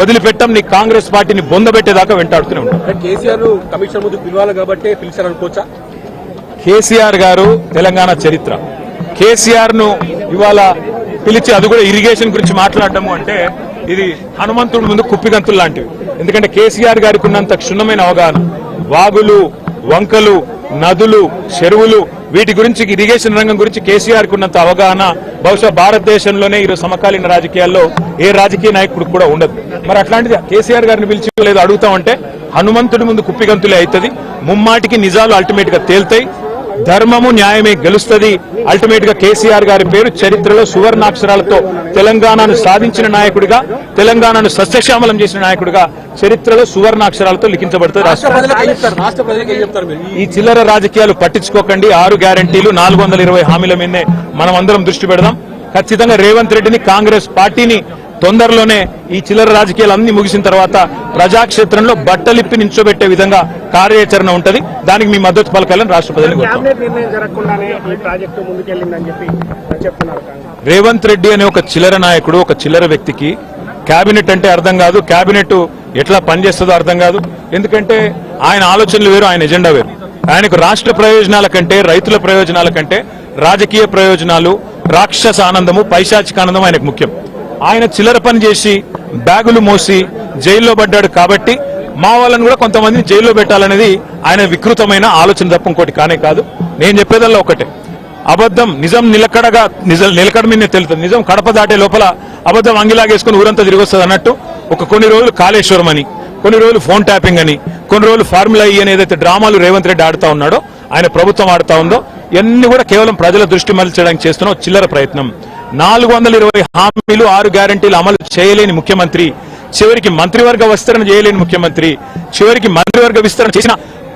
వదిలిపెట్టం నీ కాంగ్రెస్ పార్టీని బొందబెట్టేదాకా వెంటాడుతూనే ఉంటాం. కేసీఆర్ కమిషన్ ముందు పిలవాలి కాబట్టి పిలిచారు అనుకోవచ్చా? కేసీఆర్ గారు తెలంగాణ చరిత్ర. కేసీఆర్ను ఇవాళ పిలిచి అది కూడా ఇరిగేషన్ గురించి మాట్లాడటము అంటే ఇది హనుమంతుడి ముందు కుప్పిగంతులు లాంటివి. ఎందుకంటే కేసీఆర్ గారికి ఉన్నంత క్షుణ్ణమైన అవగాహన. వాగులు వంకలు నదులు చెరువులు వీటి గురించి ఇరిగేషన్ రంగం గురించి కేసీఆర్కు ఉన్నంత అవగాహన బహుశా భారతదేశంలోనే ఈరోజు సమకాలీన రాజకీయాల్లో ఏ రాజకీయ నాయకుడు కూడా ఉండదు. మరి అట్లాంటిది కేసీఆర్ గారిని పిలిచి లేదు అడుగుతామంటే హనుమంతుడి ముందు కుప్పిగంతులే అవుతుంది ముమ్మాటికి నిజాలు అల్టిమేట్గా తేల్తాయి ధర్మము న్యాయమే గెలుస్తుంది. అల్టిమేట్గా కేసీఆర్ గారి పేరు చరిత్రలో సువర్ణాక్షరాలతో తెలంగాణను సాధించిన నాయకుడిగా తెలంగాణను సస్యశ్యామలం చేసిన నాయకుడిగా చరిత్రలో సువర్ణాక్షరాలతో లిఖించబడుతుంది రాష్ట్ర ఈ చిల్లర రాజకీయాలు పట్టించుకోకండి. ఆరు గ్యారంటీలు నాలుగు వందల ఇరవై హామీల మీదనే మనం అందరం దృష్టి పెడదాం. ఖచ్చితంగా రేవంత్ రెడ్డిని కాంగ్రెస్ పార్టీని తొందరలోనే ఈ చిల్లర రాజకీయాలు అన్ని ముగిసిన తర్వాత ప్రజాక్షేత్రంలో బట్టలిప్పి నించోబెట్టే విధంగా కార్యాచరణ ఉంటది. దానికి మీ మద్దతు పలకాలని రాష్ట్ర కాంగ్రెస్. రేవంత్ రెడ్డి అనే ఒక చిల్లర నాయకుడు ఒక చిల్లర వ్యక్తికి కేబినెట్ అంటే అర్థం కాదు. కేబినెట్ ఎట్లా పనిచేస్తుందో అర్థం కాదు. ఎందుకంటే ఆయన ఆలోచనలు వేరు ఆయన ఎజెండా వేరు. ఆయనకు రాష్ట్ర ప్రయోజనాల కంటే రైతుల ప్రయోజనాల కంటే రాజకీయ ప్రయోజనాలు రాక్షస ఆనందము పైశాచిక ఆనందం ఆయనకు ముఖ్యం. ఆయన చిల్లర పని చేసి బ్యాగులు మోసి జైల్లో పడ్డాడు కాబట్టి మా వాళ్ళని కూడా కొంతమందిని జైల్లో పెట్టాలనేది ఆయన వికృతమైన ఆలోచన తప్ప ఇంకోటి కానే కాదు. నేను చెప్పేదల్లా ఒకటే. అబద్ధం నిజం నిలకడగా నిజం నిలకడ మీద తెలుస్తుంది. నిజం కడప దాటే లోపల అబద్ధం అంగిలాగేసుకుని ఊరంతా తిరిగి వస్తుంది అన్నట్టు ఒక కొన్ని రోజులు కాళేశ్వరం అని కొన్ని రోజులు ఫోన్ ట్యాపింగ్ అని కొన్ని రోజులు ఫార్ములా ఈ అని ఏదైతే డ్రామాలు రేవంత్ రెడ్డి ఆడుతా ఉన్నాడో ఆయన ప్రభుత్వం ఆడుతా ఉందో ఇవన్నీ కూడా కేవలం ప్రజల దృష్టి మరల్చడానికి చేస్తున్న చిల్లర ప్రయత్నం. నాలుగు వందల ఇరవై హామీలు ఆరు గ్యారంటీలు అమలు చేయలేని ముఖ్యమంత్రి. చివరికి మంత్రివర్గ విస్తరణ చేయలేని ముఖ్యమంత్రి. చివరికి మంత్రివర్గ విస్తరణ చేసిన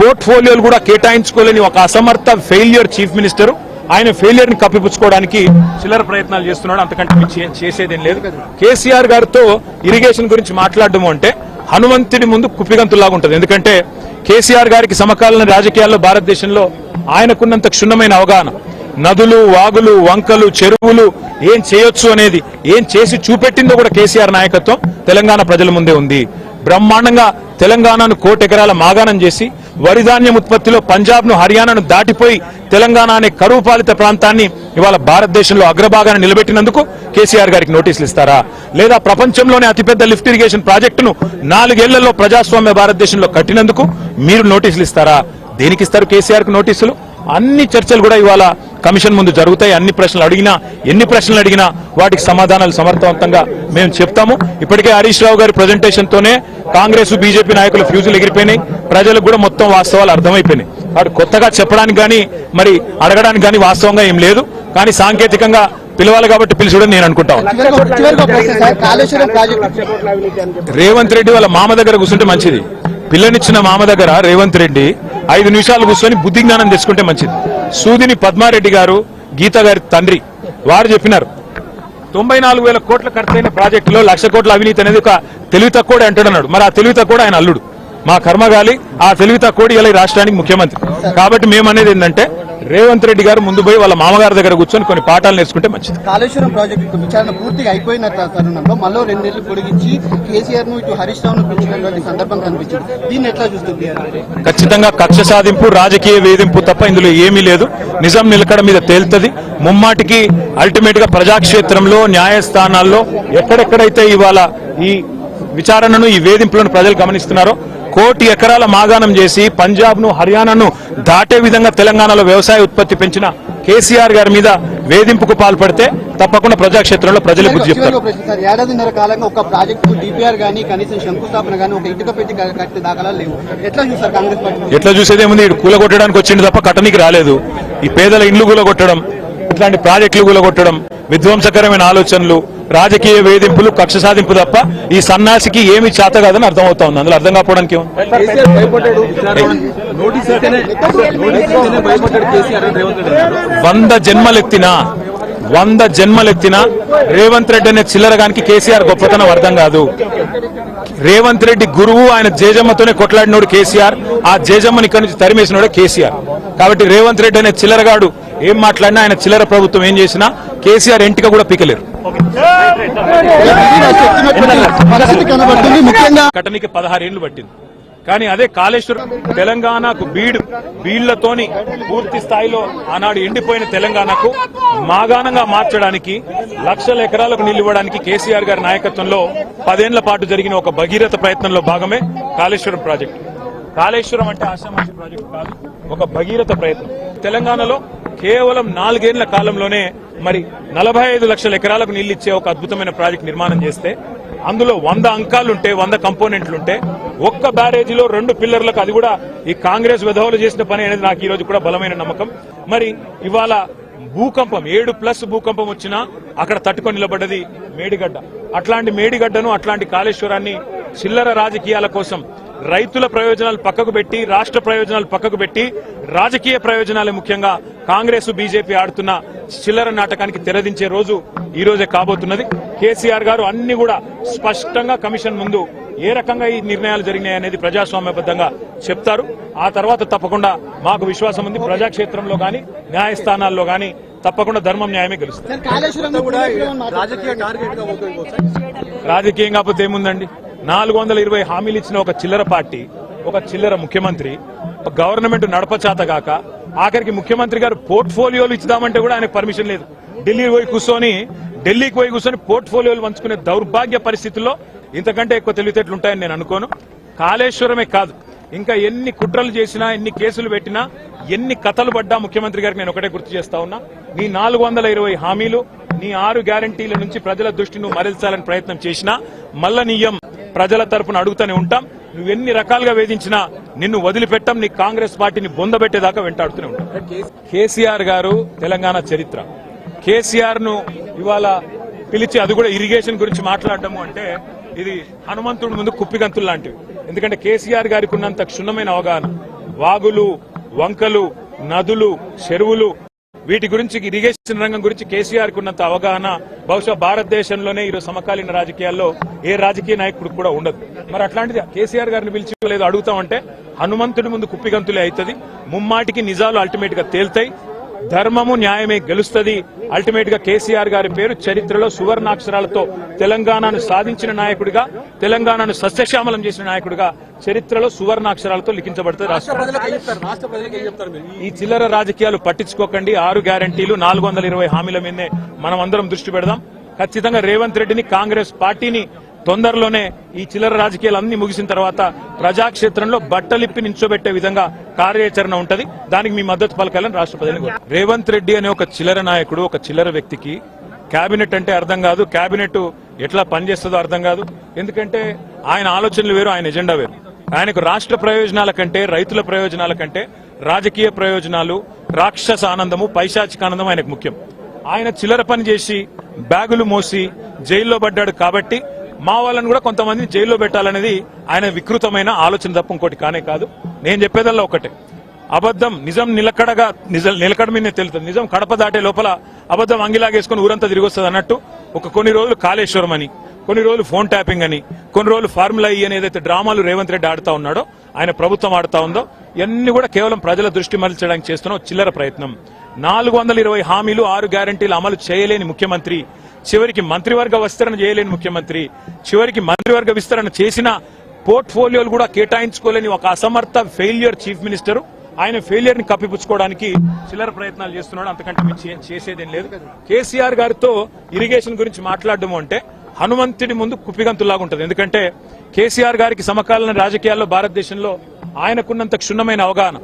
పోర్ట్ఫోలియోలు కూడా కేటాయించుకోలేని ఒక అసమర్థ ఫెయిల్యూర్ చీఫ్ మినిస్టర్. ఆయన ఫెయిలియర్ని కప్పిపుచ్చుకోవడానికి చిల్లర ప్రయత్నాలు చేస్తున్నాడు. అంతకంటే చేసేదేం లేదు. కేసీఆర్ గారితో ఇరిగేషన్ గురించి మాట్లాడడం అంటే హనుమంతుడి ముందు కుప్పిగంతులాగా ఉంటుంది. ఎందుకంటే కేసీఆర్ గారికి సమకాలీన రాజకీయాల్లో భారతదేశంలో ఆయనకున్నంత క్షుణ్ణమైన అవగాహన నదులు వాగులు వంకలు చెరువులు ఏం చేయొచ్చు అనేది ఏం చేసి చూపెట్టిందో కూడా కేసీఆర్ నాయకత్వం తెలంగాణ ప్రజల ముందే ఉంది. బ్రహ్మాండంగా తెలంగాణను కోటెకరాల మాగాణం చేసి వరిధాన్యం ఉత్పత్తిలో పంజాబ్ను హర్యానాను దాటిపోయి తెలంగాణ అనే కరువు పాలిత ప్రాంతాన్ని ఇవాళ భారతదేశంలో అగ్రభాగాన్ని నిలబెట్టినందుకు కేసీఆర్ గారికి నోటీసులు ఇస్తారా? లేదా ప్రపంచంలోనే అతిపెద్ద లిఫ్ట్ ఇరిగేషన్ ప్రాజెక్టును నాలుగేళ్ళలో ప్రజాస్వామ్య భారతదేశంలో కట్టినందుకు మీరు నోటీసులు ఇస్తారా? దేనికి ఇస్తారు కేసీఆర్కు నోటీసులు? అన్ని చర్చలు కూడా ఇవాళ కమిషన్ ముందు జరుగుతాయి. అన్ని ప్రశ్నలు అడిగినా ఎన్ని ప్రశ్నలు అడిగినా వాటికి సమాధానాలు సమర్థవంతంగా మేము చెప్తాము. ఇప్పటికే హరీష్ రావు గారి ప్రజెంటేషన్తోనే కాంగ్రెస్ బీజేపీ నాయకుల ఫ్యూజులు ఎగిరిపోయినాయి. ప్రజలకు కూడా మొత్తం వాస్తవాలు అర్థమైపోయినాయి. వాడు కొత్తగా చెప్పడానికి కానీ మరి అడగడానికి కానీ వాస్తవంగా ఏం లేదు. కానీ సాంకేతికంగా పిలవాలి కాబట్టి పిలిచడం నేను అనుకుంటాను రేవంత్ రెడ్డి వాళ్ళ మామ దగ్గర కూర్చుంటే మంచిది. పిల్లనిచ్చిన మామ దగ్గర రేవంత్ రెడ్డి ఐదు నిమిషాలు కూర్చొని బుద్ధి జ్ఞానం తెచ్చుకుంటే మంచిది. సూదిని పద్మారెడ్డి గారు గీత గారి తండ్రి. వారు చెప్పినారు తొంభై నాలుగు వేల కోట్ల ఖర్చైన ప్రాజెక్టులో లక్ష కోట్ల అవినీతి అనేది ఒక తెలివి తక్కువ అంటున్నాడు. మరి ఆ తెలివి తక్కువ ఆయన అల్లుడు. మా కర్మగాలి ఆ తెలివి తక్కువ ఇలా ఈ రాష్ట్రానికి ముఖ్యమంత్రి. కాబట్టి మేము అనేది ఏంటంటే రేవంత్ రెడ్డి గారు ముందు పోయి వాళ్ళ మామగారి దగ్గర కూర్చొని కొన్ని పాఠాలు నేర్చుకుంటే మంచిది. కాళేశ్వరం ప్రాజెక్టు విచారణ పూర్తిగా అయిపోయిన తరుణంలో మళ్ళీ రెండేళ్ళు పొడిగించి కేసీఆర్ను ఇటు హరీష్ పిలిచినటువంటి సందర్భం కనిపించింది. దీన్ని ఎట్లా చూస్తుంది ఖచ్చితంగా కక్ష సాధింపు రాజకీయ వేధింపు తప్ప ఇందులో ఏమీ లేదు. నిజం నిలకడ మీద తేలుతుంది. ముమ్మాటికి అల్టిమేట్గా ప్రజాక్షేత్రంలో న్యాయస్థానాల్లో ఎక్కడెక్కడైతే ఇవాళ ఈ విచారణను ఈ వేధింపులను ప్రజలు గమనిస్తున్నారో కోటి ఎకరాల మాగాణం చేసి పంజాబ్ను హర్యానాను దాటే విధంగా తెలంగాణలో వ్యవసాయ ఉత్పత్తి పెంచిన కేసీఆర్ గారి మీద వేధింపుకు పాల్పడితే తప్పకుండా ప్రజాక్షేత్రంలో ప్రజలు బుద్ధి చెప్తారు. ఏడాదిన్నర కాలంగా ఒక ప్రాజెక్టు డిపిఆర్ గానీ కనీసం శంకుస్థాపన గానీ ఒక ఇటుక పెట్టి దాఖలాలు లేవు. ఎట్లా చూస్తారు కాంగ్రెస్ పార్టీ? ఎట్లా చూసేదేముంది ఇటు కూలగొట్టడానికి వచ్చింది తప్ప కట్టనికి రాలేదు. ఈ పేదల ఇండ్లు కూలగొట్టడం ఇట్లాంటి ప్రాజెక్టులు కూలగొట్టడం విధ్వంసకరమైన ఆలోచనలు రాజకీయ వేధింపులు కక్ష సాధింపు తప్ప ఈ సన్నాసికి ఏమి చేత కాదని అర్థమవుతా ఉంది అందులో అర్థం కాకపోవడానికి వంద జన్మలెత్తినా వంద జన్మలెత్తినా రేవంత్ రెడ్డి అనే చిల్లరగానికి కేసీఆర్ గొప్పతనం అర్థం కాదు. రేవంత్ రెడ్డి గురువు ఆయన జేజమ్మతోనే కొట్లాడినోడు కేసీఆర్. ఆ జేజమ్మని ఇక్కడి నుంచి తరిమేసినోడే కేసీఆర్. కాబట్టి రేవంత్ రెడ్డి అనే చిల్లరగాడు ఏం మాట్లాడినా ఆయన చిల్లర ప్రభుత్వం ఏం చేసినా కేసీఆర్ ఎంటిక కూడా పీకలేరు. కటనికి పదహారేళ్ళు పట్టింది. కానీ అదే కాళేశ్వరం తెలంగాణకు బీడు బీళ్ళతోని పూర్తి స్థాయిలో ఆనాడు ఎండిపోయిన తెలంగాణకు మాగాణంగా మార్చడానికి లక్షల ఎకరాలకు నీళ్ళు ఇవ్వడానికి కేసీఆర్ గారి నాయకత్వంలో పదేళ్ళ పాటు జరిగిన ఒక భగీరథ ప్రయత్నంలో భాగమే కాళేశ్వరం ప్రాజెక్టు. కాళేశ్వరం అంటే ఆశామాషి ప్రాజెక్టు కాదు ఒక భగీరథ ప్రయత్నం. తెలంగాణలో కేవలం నాలుగేళ్ళ కాలంలోనే మరి నలభై ఐదు లక్షల ఎకరాలకు నీళ్ళు ఇచ్చే ఒక అద్భుతమైన ప్రాజెక్ట్ నిర్మాణం చేస్తే అందులో వంద అంకాలుంటే వంద కంపోనెంట్లుంటే ఒక్క బ్యారేజీలో రెండు పిల్లర్లకు అది కూడా ఈ కాంగ్రెస్ విధవలు చేసిన పని అనేది నాకు ఈ రోజు కూడా బలమైన నమ్మకం. మరి ఇవాళ భూకంపం ఏడు ప్లస్ భూకంపం వచ్చినా అక్కడ తట్టుకొని నిలబడ్డది మేడిగడ్డ. అట్లాంటి మేడిగడ్డను అట్లాంటి కాళేశ్వరాన్ని చిల్లర రాజకీయాల కోసం రైతుల ప్రయోజనాలు పక్కకు పెట్టి రాష్ట్ర ప్రయోజనాలు పక్కకు పెట్టి రాజకీయ ప్రయోజనాలే ముఖ్యంగా కాంగ్రెస్ బీజేపీ ఆడుతున్న చిల్లర నాటకానికి తెరదించే రోజు ఈ రోజే కాబోతున్నది. కేసీఆర్ గారు అన్ని కూడా స్పష్టంగా కమిషన్ ముందు ఏ రకంగా ఈ నిర్ణయాలు జరిగినాయి అనేది ప్రజాస్వామ్యబద్ధంగా చెప్తారు. ఆ తర్వాత తప్పకుండా మాకు విశ్వాసం ఉంది. ప్రజాక్షేత్రంలో గాని న్యాయస్థానాల్లో గాని తప్పకుండా ధర్మం న్యాయమే గెలుస్తుంది. సార్ కాళేశ్వరం కూడా రాజకీయ టార్గెట్గా ఉపయోగించవచ్చు రాజకీయం కాకపోతే ఏముందండి? నాలుగు వందల ఇరవై హామీలు ఇచ్చిన ఒక చిల్లర పార్టీ ఒక చిల్లర ముఖ్యమంత్రి గవర్నమెంట్ నడపచాత కాక ఆఖరికి ముఖ్యమంత్రి గారు పోర్ట్ఫోలియోలు ఇచ్చుదామంటే కూడా ఆయనకు పర్మిషన్ లేదు. ఢిల్లీ పోయి కూర్చొని ఢిల్లీకి పోయి కూర్చొని పోర్ట్ఫోలియోలు పంచుకునే దౌర్భాగ్య పరిస్థితుల్లో ఇంతకంటే ఎక్కువ తెలివితేటలు ఉంటాయని నేను అనుకోను. కాళేశ్వరమే కాదు. ఇంకా ఎన్ని కుట్రలు చేసినా ఎన్ని కేసులు పెట్టినా ఎన్ని కథలు పడ్డా ముఖ్యమంత్రి గారికి నేను ఒకటే గుర్తు చేస్తా ఉన్నా. నీ నాలుగు వందల ఇరవై హామీలు నీ ఆరు గ్యారంటీల నుంచి ప్రజల దృష్టిని మరల్చాలని ప్రయత్నం చేసినా మల్ల నీయం ప్రజల తరపున అడుగుతూనే ఉంటాం. నువ్వు ఎన్ని రకాలుగా వేధించినా నిన్ను వదిలిపెట్టం నీ కాంగ్రెస్ పార్టీని బొందబెట్టేదాకా వెంటాడుతూనే ఉంటాం. కేసీఆర్ గారు తెలంగాణ చరిత్ర. కేసీఆర్ను ఇవాళ పిలిచి అది కూడా ఇరిగేషన్ గురించి మాట్లాడటము అంటే ఇది హనుమంతుడి ముందు కుప్పిగంతులు లాంటివి. ఎందుకంటే కేసీఆర్ గారికి ఉన్నంత క్షుణ్ణమైన అవగాహన. వాగులు వంకలు నదులు చెరువులు వీటి గురించి ఇరిగేషన్ రంగం గురించి కేసీఆర్కు ఉన్నంత అవగాహన బహుశా భారతదేశంలోనే ఈరోజు సమకాలీన రాజకీయాల్లో ఏ రాజకీయ నాయకుడు కూడా ఉండదు. మరి అట్లాంటిది కేసీఆర్ గారిని పిలిచి లేదు అడుగుతామంటే హనుమంతుడి ముందు కుప్పిగంతులే అవుతుంది ముమ్మాటికి నిజాలు అల్టిమేట్గా తేల్తాయి. ధర్మము న్యాయమే గెలుస్తుంది. అల్టిమేట్గా కేసీఆర్ గారి పేరు చరిత్రలో సువర్ణాక్షరాలతో తెలంగాణను సాధించిన నాయకుడిగా తెలంగాణను సస్యశ్యామలం చేసిన నాయకుడిగా చరిత్రలో సువర్ణాక్షరాలతో లిఖించబడుతుంది రాష్ట్ర ఈ చిల్లర రాజకీయాలు పట్టించుకోకండి. ఆరు గ్యారంటీలు నాలుగు వందల ఇరవై హామీల మీదే మనం అందరం దృష్టి పెడదాం. ఖచ్చితంగా రేవంత్ రెడ్డిని కాంగ్రెస్ పార్టీని తొందరలోనే ఈ చిల్లర రాజకీయాలు అన్ని ముగిసిన తర్వాత ప్రజాక్షేత్రంలో బట్టలిప్పి నించోబెట్టే విధంగా కార్యాచరణ ఉంటది. దానికి మీ మద్దతు పలకాలని రాష్ట్ర రేవంత్ రెడ్డి అనే ఒక చిల్లర నాయకుడు ఒక చిల్లర వ్యక్తికి కేబినెట్ అంటే అర్థం కాదు. కేబినెట్ ఎట్లా పనిచేస్తుందో అర్థం కాదు. ఎందుకంటే ఆయన ఆలోచనలు వేరు ఆయన ఎజెండా వేరు. ఆయనకు రాష్ట్ర ప్రయోజనాల కంటే రైతుల ప్రయోజనాల కంటే రాజకీయ ప్రయోజనాలు రాక్షస ఆనందము పైశాచిక ఆనందం ఆయనకు ముఖ్యం. ఆయన చిల్లర పని చేసి బ్యాగులు మోసి జైల్లో పడ్డాడు కాబట్టి మా వాళ్ళని కూడా కొంతమందిని జైల్లో పెట్టాలనేది ఆయన వికృతమైన ఆలోచన తప్ప ఇంకోటి కానే కాదు. నేను చెప్పేదల్లా ఒకటే అబద్ధం నిజం నిలకడగా నిజం నిలకడ మీద తెలుస్తుంది నిజం కడప దాటే లోపల అబద్ధం అంగిలాగేసుకుని ఊరంతా తిరిగి వస్తుంది అన్నట్టు ఒక కొన్ని రోజులు కాళేశ్వరం అని కొన్ని రోజులు ఫోన్ ట్యాపింగ్ అని కొన్ని రోజులు ఫార్ములా ఈ అని ఏదైతే డ్రామాలు రేవంత్ రెడ్డి ఆడుతా ఉన్నాడో ఆయన ప్రభుత్వం ఆడుతా ఉందో ఇవన్నీ కూడా కేవలం ప్రజల దృష్టి మరల్చడానికి చేస్తున్న చిల్లర ప్రయత్నం. నాలుగు వందల ఇరవై హామీలు ఆరు గ్యారంటీలు అమలు చేయలేని ముఖ్యమంత్రి చివరికి మంత్రివర్గ విస్తరణ చేయలేని ముఖ్యమంత్రి చివరికి మంత్రివర్గ విస్తరణ చేసిన పోర్ట్ఫోలియోలు కూడా కేటాయించుకోలేని ఒక అసమర్థ ఫెయిల్యూర్ చీఫ్ మినిస్టర్. ఆయన ఫెయిలియర్ని కప్పిపుచ్చుకోవడానికి చిల్లర ప్రయత్నాలు చేస్తున్నాడు. అంతకంటే మించి ఏం చేసేదేం లేదు. కేసీఆర్ గారితో ఇరిగేషన్ గురించి మాట్లాడడం అంటే హనుమంతుడి ముందు కుప్పిగంతులాగా ఉంటుంది. ఎందుకంటే కేసీఆర్ గారికి సమకాలీన రాజకీయాల్లో భారతదేశంలో ఆయనకున్నంత క్షుణ్ణమైన అవగాహన.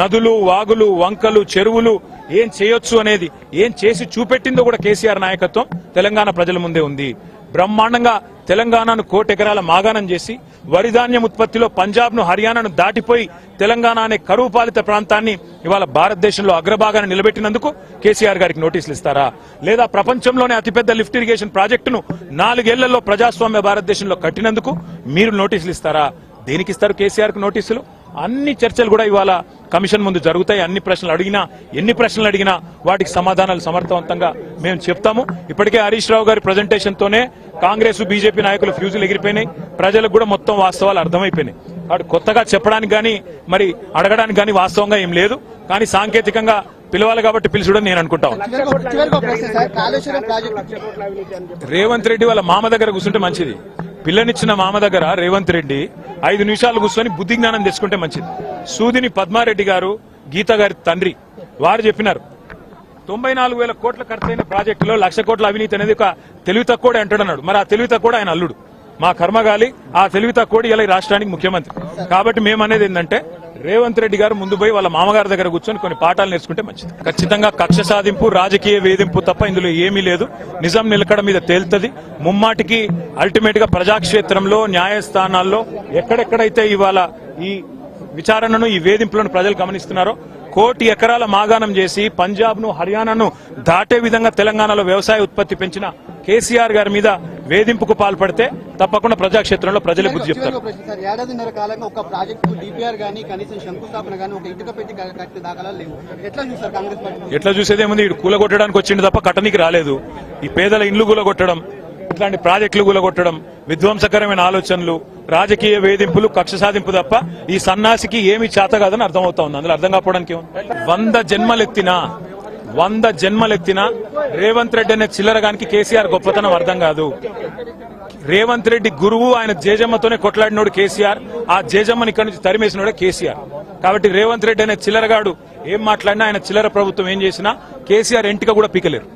నదులు వాగులు వంకలు చెరువులు ఏం చేయొచ్చు అనేది ఏం చేసి చూపెట్టిందో కూడా కేసీఆర్ నాయకత్వం తెలంగాణ ప్రజల ముందే ఉంది. బ్రహ్మాండంగా తెలంగాణను కోటెకరాల మాగాణం చేసి వరిధాన్యం ఉత్పత్తిలో పంజాబ్ను హర్యానాను దాటిపోయి తెలంగాణ అనే కరువు పాలిత ప్రాంతాన్ని ఇవాళ భారతదేశంలో అగ్రభాగాన్ని నిలబెట్టినందుకు కేసీఆర్ గారికి నోటీసులు ఇస్తారా? లేదా ప్రపంచంలోనే అతిపెద్ద లిఫ్ట్ ఇరిగేషన్ ప్రాజెక్టును నాలుగేళ్ళలో ప్రజాస్వామ్య భారతదేశంలో కట్టినందుకు మీరు నోటీసులు ఇస్తారా? దేనికి ఇస్తారు కేసీఆర్కు నోటీసులు? అన్ని చర్చలు కూడా ఇవాళ కమిషన్ ముందు జరుగుతాయి. అన్ని ప్రశ్నలు అడిగినా ఎన్ని ప్రశ్నలు అడిగినా వాటికి సమాధానాలు సమర్థవంతంగా మేము చెప్తాము. ఇప్పటికే హరీష్ రావు గారి ప్రజెంటేషన్ తోనే కాంగ్రెస్ బీజేపీ నాయకులు ఫ్యూజులు ఎగిరిపోయినాయి. ప్రజలకు కూడా మొత్తం వాస్తవాలు అర్థమైపోయినాయి. కాబట్టి కొత్తగా చెప్పడానికి గానీ మరి అడగడానికి గానీ వాస్తవంగా ఏం లేదు. కానీ సాంకేతికంగా పిలవాలి కాబట్టి పిలుచుడని నేను అనుకుంటా ఉన్నా. చివరికి ఒక- చివరికి ఒక ప్రశ్న సార్ కాళేశ్వరం ప్రాజెక్టు. లక్ష కోట్ల అవినీతి అని చెప్పి రేవంత్ రెడ్డి వాళ్ళ మామ దగ్గర కూర్చుంటే మంచిది. పిల్లనిచ్చిన మామ దగ్గర రేవంత్ రెడ్డి ఐదు నిమిషాలు కూర్చొని బుద్ధి జ్ఞానం తెచ్చుకుంటే మంచిది. సూదిని పద్మారెడ్డి గారు గీత గారి తండ్రి వారు చెప్పినారు. తొంభై నాలుగు వేల కోట్ల ఖర్చైన ప్రాజెక్టులో లక్ష కోట్ల అవినీతి అనేది ఒక తెలివి తక్కువ అంటాడన్నాడు మరి ఆ తెలివి తక్కువ ఆయన అల్లుడు. మా కర్మగాలి ఆ తెలివి తక్కువ ఇలా ఈ రాష్ట్రానికి ముఖ్యమంత్రి. కాబట్టి మేము అనేది ఏంటంటే రేవంత్ రెడ్డి గారు ముందు పోయి వాళ్ళ మామగారి దగ్గర కూర్చొని కొన్ని పాఠాలు నేర్చుకుంటే మంచిది. ఖచ్చితంగా కక్ష సాధింపు రాజకీయ వేధింపు తప్ప ఇందులో ఏమీ లేదు. నిజం నిలకడ మీద తేలుతుంది. ముమ్మాటికి అల్టిమేట్గా ప్రజాక్షేత్రంలో న్యాయస్థానాల్లో ఎక్కడెక్కడైతే ఇవాళ ఈ విచారణను ఈ వేధింపులను ప్రజలు గమనిస్తున్నారో కోటి ఎకరాల మాగాణం చేసి పంజాబ్ను హర్యానాను దాటే విధంగా తెలంగాణలో వ్యవసాయ ఉత్పత్తి పెంచిన కేసీఆర్ గారి మీద వేధింపుకు పాల్పడితే తప్పకుండా ప్రజాక్షేత్రంలో ప్రజలే బుద్ధి చెప్తారు. ఏడాదిన్నర కాలంగా ఒక ప్రాజెక్టు డిపిఆర్ గానీ కనీసం శంకుస్థాపన గానీ ఒక ఇటుక పెట్టి కట్టే దాఖలా లేవు. ఎట్లా చూస్తారు కాంగ్రెస్ పార్టీ? ఎట్లా చూసేదేముంది కూలగొట్టడానికి వచ్చిండు తప్ప కట్టనికి రాలేదు. ఈ పేదల ఇండ్లు కూలగొట్టడం ఇట్లాంటి ప్రాజెక్టులు కూలగొట్టడం విధ్వంసకరమైన ఆలోచనలు రాజకీయ వేధింపులు కక్ష సాధింపు తప్ప ఈ సన్నాసికి ఏమి చేత కాదని అర్థమవుతా ఉంది. అందులో అర్థం కాకపోవడానికి వంద జన్మలెత్తినా వంద జన్మలెత్తినా రేవంత్ రెడ్డి అనే చిల్లరగానికి కేసీఆర్ గొప్పతనం అర్థం కాదు. రేవంత్ రెడ్డి గురువు ఆయన జేజమ్మతోనే కొట్లాడినోడు కేసీఆర్ ఆ జేజమ్మని ఇక్కడి నుంచి తరిమేసినోడే కేసీఆర్. కాబట్టి రేవంత్ రెడ్డి అనే చిల్లరగాడు ఏం మాట్లాడినా ఆయన చిల్లర ప్రభుత్వం ఏం చేసినా కేసీఆర్ ఎంటిక కూడా పీకలేరు.